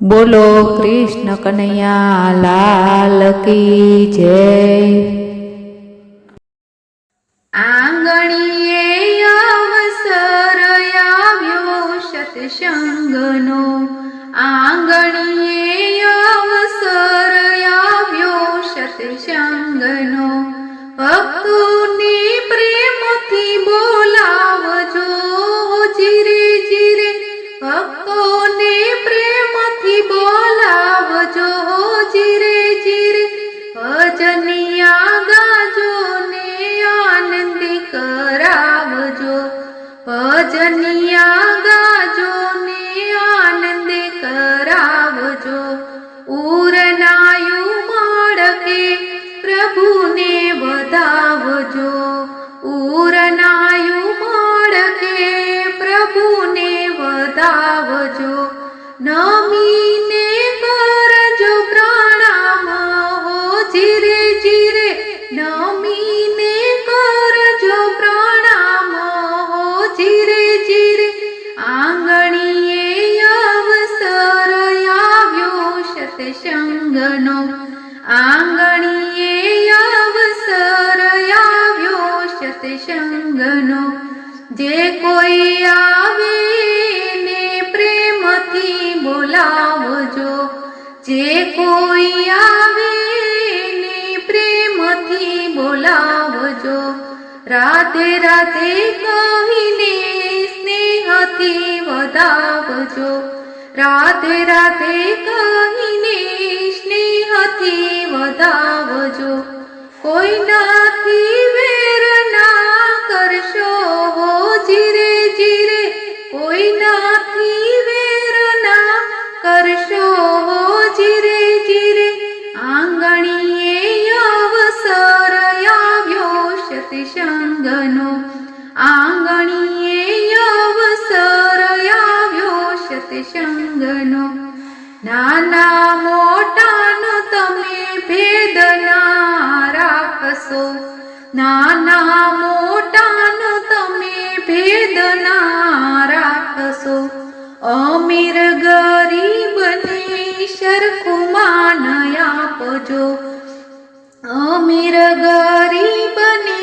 બોલો કૃષ્ણ કનૈયા લાલ કી જય. આંગણીએ અવસર આવ્યો સત્સંગનો ભજનિયા ગાજો ને આનંદી કરાવજો. ભજનિયા ગાજો ને આનંદી કરાવજો. ઉરનાયું માળકે પ્રભુને વધાવજો. ઉરનાયું માળકે પ્રભુને વધાવજો. નમીને સત્સંગનો, જે કોઈ આવે ને પ્રેમથી બોલાવજો. જે કોઈ આવે ને પ્રેમથી બોલાવજો. રાધે રાધે કહીને સ્નેહથી વધાવજો. રાધે રાધે કહીને સ્નેહથી વધાવજો. કોઈ નાથી કરશો હો જીરે જીરે, કોઈ નાથી વેરના કરશો, હો જીરે જીરે, આંગણીએ અવસર આવ્યો સત્સંગનો. આંગણીએ અવસર આવ્યો સત્સંગનો. નાના મોટાનો તમે ભેદના રાખશો. નાના મોટાનો તમે ભેદ ના રાખશો. અમીર ગરીબને સરખું માન આપજો. અમીર ગરીબને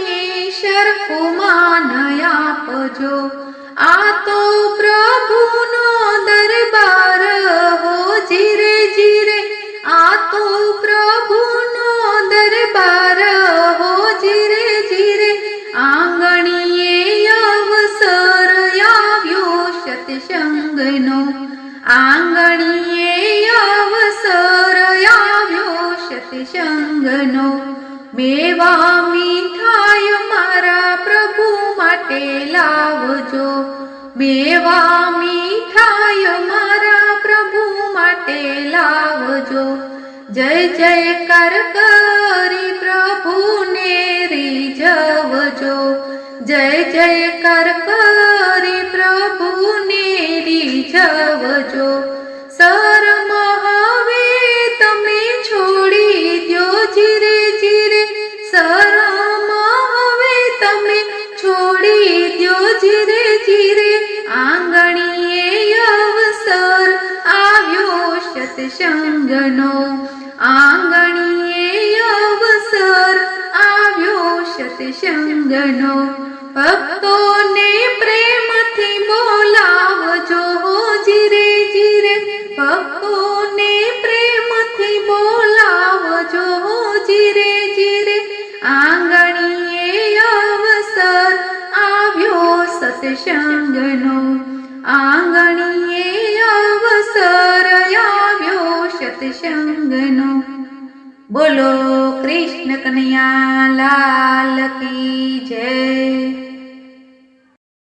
સરખું માન આપજો. આ તો પ્રભુનો દરબાર હો જીરે જીરે આ તો પ્રભુનો દરબાર સત્સંગનો મેવા મીઠાઈ મારા પ્રભુ માટે લાવજો. મેવા મીઠાઈ મારા પ્રભુ માટે લાવજો. જય જયકાર કરી પ્રભુને રીઝવજો. જય જયકાર સત્સંગનો આંગણીએ અવસર આવ્યો સત્સંગનો. ભક્તોને પ્રેમથી બોલાવજો, જીરે જીરે. ભક્તોને પ્રેમથી બોલાવજો, જીરે જીરે. આંગણીએ અવસર આવ્યો સત્સંગનો. આંગણીએ અવસર સત્સંગનો. બોલો કૃષ્ણ કનૈયા લાલ કી જય.